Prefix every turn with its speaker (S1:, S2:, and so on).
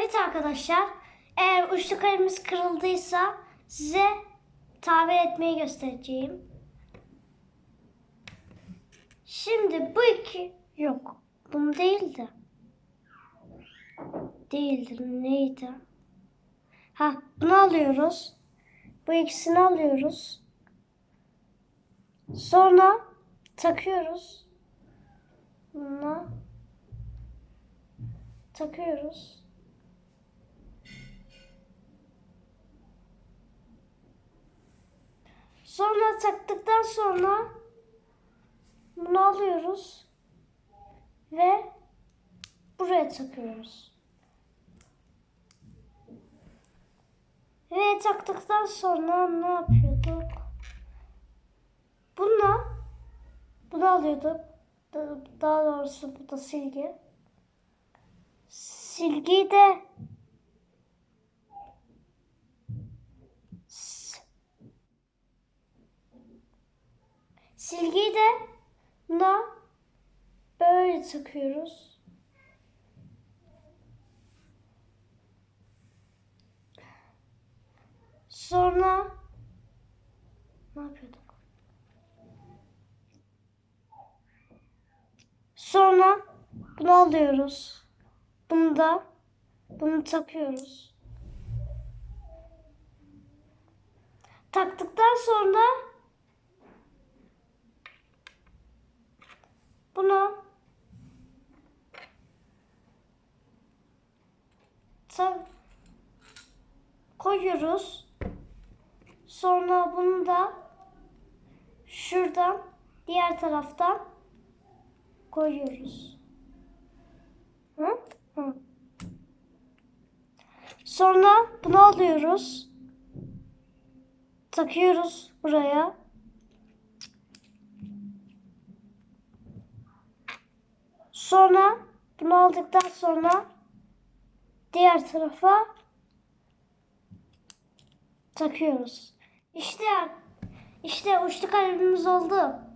S1: Evet arkadaşlar, eğer uçlu kalemimiz kırıldıysa size tamir etmeyi göstereceğim. Şimdi bu iki yok. Bunu değildi. Değildi. Neydi? Ha, bunu alıyoruz. Bu ikisini alıyoruz. Sonra takıyoruz. Buna takıyoruz. Sonra taktıktan sonra bunu alıyoruz ve buraya takıyoruz. Ve taktıktan sonra ne yapıyorduk? Bununla bunu alıyorduk. Da- Daha doğrusu bu da silgi. Silgiyi de Silgiyi de buna böyle takıyoruz. Sonra ne yapıyorduk? Sonra bunu alıyoruz. Bunu da bunu takıyoruz. Taktıktan sonra bunu koyuyoruz. Sonra bunu da şuradan diğer taraftan koyuyoruz. Hı? Hı. Sonra bunu alıyoruz. Takıyoruz buraya. Sonra bunu aldıktan sonra diğer tarafa takıyoruz. İşte işte uçlu kalemimiz oldu.